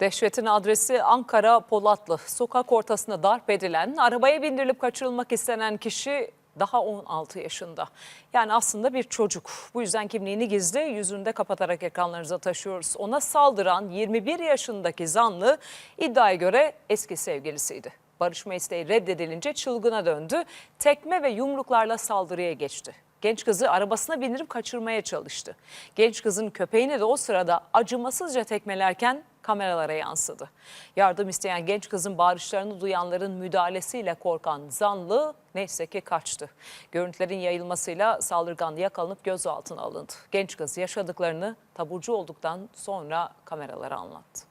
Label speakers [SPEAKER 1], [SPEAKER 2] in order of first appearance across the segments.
[SPEAKER 1] Dehşetin adresi Ankara Polatlı. Sokak ortasında darp edilen, arabaya bindirilip kaçırılmak istenen kişi daha 16 yaşında. Yani aslında bir çocuk. Bu yüzden kimliğini gizli, yüzünde kapatarak ekranlarınıza taşıyoruz. Ona saldıran 21 yaşındaki zanlı iddiaya göre eski sevgilisiydi. Barışma isteği reddedilince çılgına döndü. Tekme ve yumruklarla saldırıya geçti. Genç kızı arabasına bindirip kaçırmaya çalıştı. Genç kızın köpeğini de o sırada acımasızca tekmelerken kameralara yansıdı. Yardım isteyen genç kızın bağırışlarını duyanların müdahalesiyle korkan zanlı neyse ki kaçtı. Görüntülerin yayılmasıyla saldırgan yakalanıp gözaltına alındı. Genç kız yaşadıklarını taburcu olduktan sonra kameralara anlattı.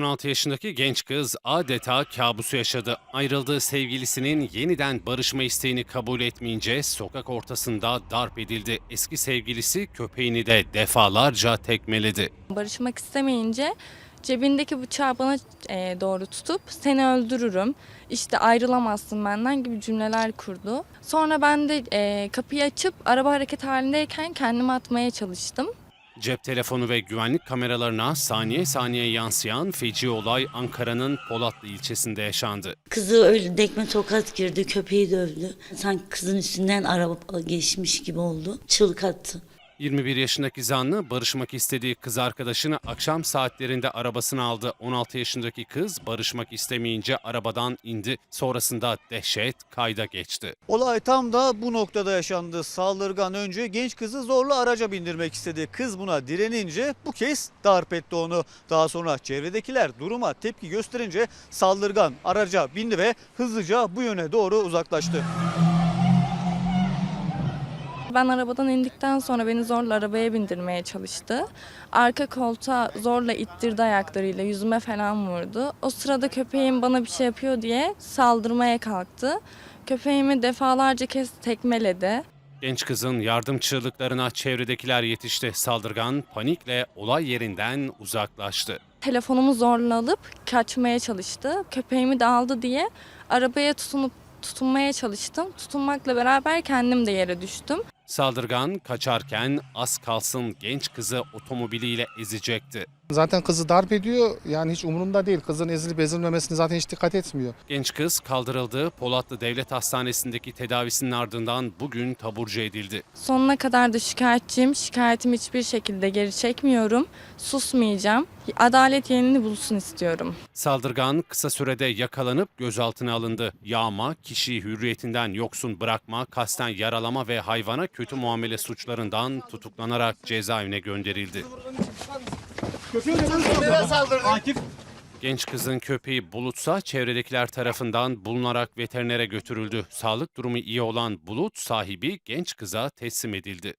[SPEAKER 2] 16 yaşındaki genç kız adeta kabusu yaşadı. Ayrıldığı sevgilisinin yeniden barışma isteğini kabul etmeyince sokak ortasında darp edildi. Eski sevgilisi köpeğini de defalarca tekmeledi.
[SPEAKER 3] Barışmak istemeyince cebindeki bıçağı bana e, doğru tutup seni öldürürüm, işte ayrılamazsın benden gibi cümleler kurdu. Sonra ben de e, kapıyı açıp araba hareket halindeyken kendimi atmaya çalıştım.
[SPEAKER 2] Cep telefonu ve güvenlik kameralarına saniye saniye yansıyan feci olay Ankara'nın Polatlı ilçesinde yaşandı.
[SPEAKER 4] Kızı öyle dekme tokat girdi, köpeği dövdü. Sanki kızın üstünden araba geçmiş gibi oldu. Çığlık attı.
[SPEAKER 2] 21 yaşındaki zanlı barışmak istediği kız arkadaşını akşam saatlerinde arabasına aldı. 16 yaşındaki kız barışmak istemeyince arabadan indi. Sonrasında dehşet kayda geçti.
[SPEAKER 5] Olay tam da bu noktada yaşandı. Saldırgan önce genç kızı zorla araca bindirmek istedi. Kız buna direnince bu kez darp etti onu. Daha sonra çevredekiler duruma tepki gösterince saldırgan araca bindi ve hızlıca bu yöne doğru uzaklaştı.
[SPEAKER 3] Ben arabadan indikten sonra beni zorla arabaya bindirmeye çalıştı. Arka koltuğa zorla ittirdi ayaklarıyla, yüzüme falan vurdu. O sırada köpeğim bana bir şey yapıyor diye saldırmaya kalktı. Köpeğimi defalarca kez tekmeledi.
[SPEAKER 2] Genç kızın yardım çığlıklarına çevredekiler yetişti. Saldırgan panikle olay yerinden uzaklaştı.
[SPEAKER 3] Telefonumu zorla alıp kaçmaya çalıştı. Köpeğimi de aldı diye arabaya tutunup tutunmaya çalıştım. Tutunmakla beraber kendim de yere düştüm.
[SPEAKER 2] Saldırgan kaçarken az kalsın genç kızı otomobiliyle ezecekti.
[SPEAKER 6] Zaten kızı darp ediyor. Yani hiç umurunda değil. Kızın ezilip ezilmemesine zaten hiç dikkat etmiyor.
[SPEAKER 2] Genç kız kaldırıldı. Polatlı Devlet Hastanesi'ndeki tedavisinin ardından bugün taburcu edildi.
[SPEAKER 3] Sonuna kadar da şikayetçiyim. Şikayetimi hiçbir şekilde geri çekmiyorum. Susmayacağım. Adalet yerini bulsun istiyorum.
[SPEAKER 2] Saldırgan kısa sürede yakalanıp gözaltına alındı. Yağma, kişiyi hürriyetinden yoksun bırakma, kasten yaralama ve hayvana kötü muamele suçlarından tutuklanarak cezaevine gönderildi. Genç kızın köpeği Bulutsa çevredekiler tarafından bulunarak veterinere götürüldü. Sağlık durumu iyi olan Bulut sahibi genç kıza teslim edildi.